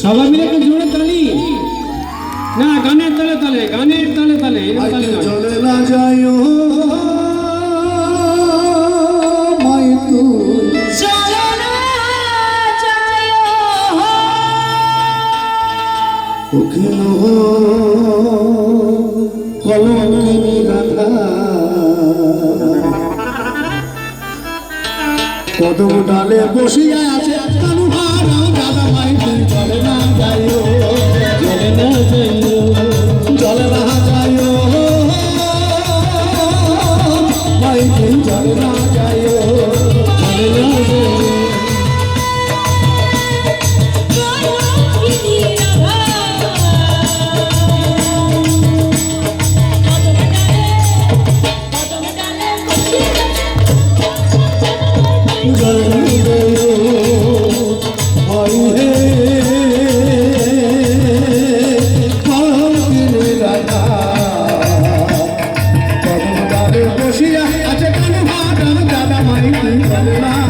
সবাই মিলে একটু জোরে তালি না গানের তালে তালে গানের তালে তালে চলে না যায় কলঙ্কিনী রাধা কদম ডালে বসিয়া আছে কালু ভাড়া জ্বালা মাইতে চলে না যাই চলে না খুশিয়া আছে কানু ভাদা দাদা মাই মাই বলনা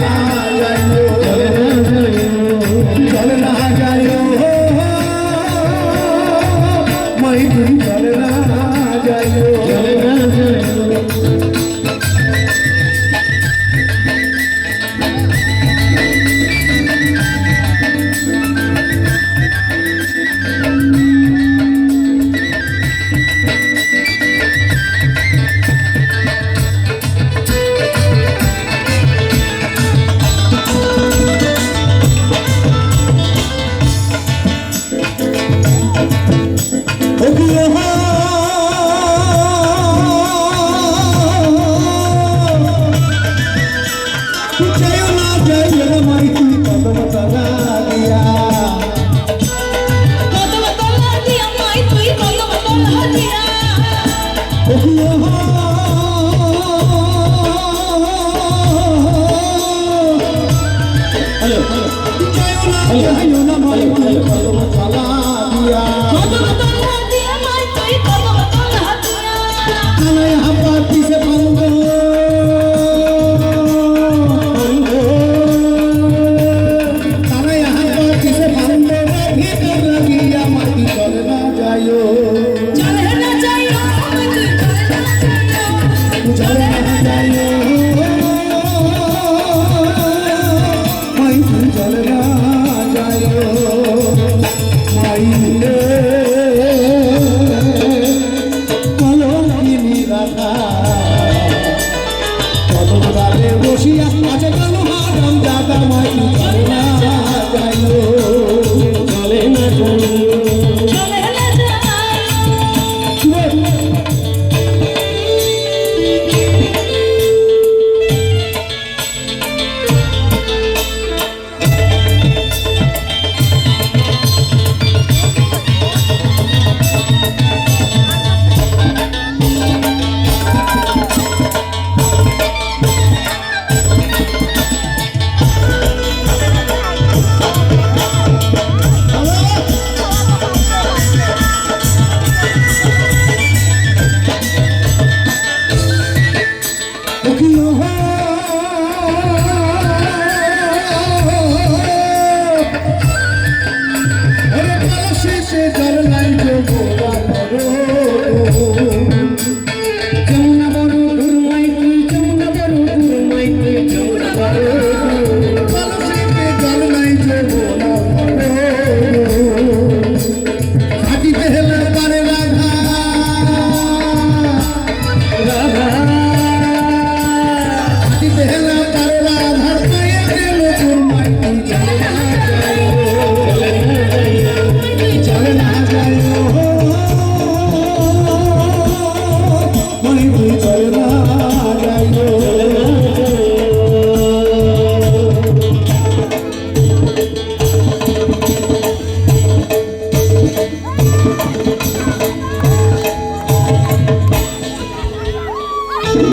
খুশি আছে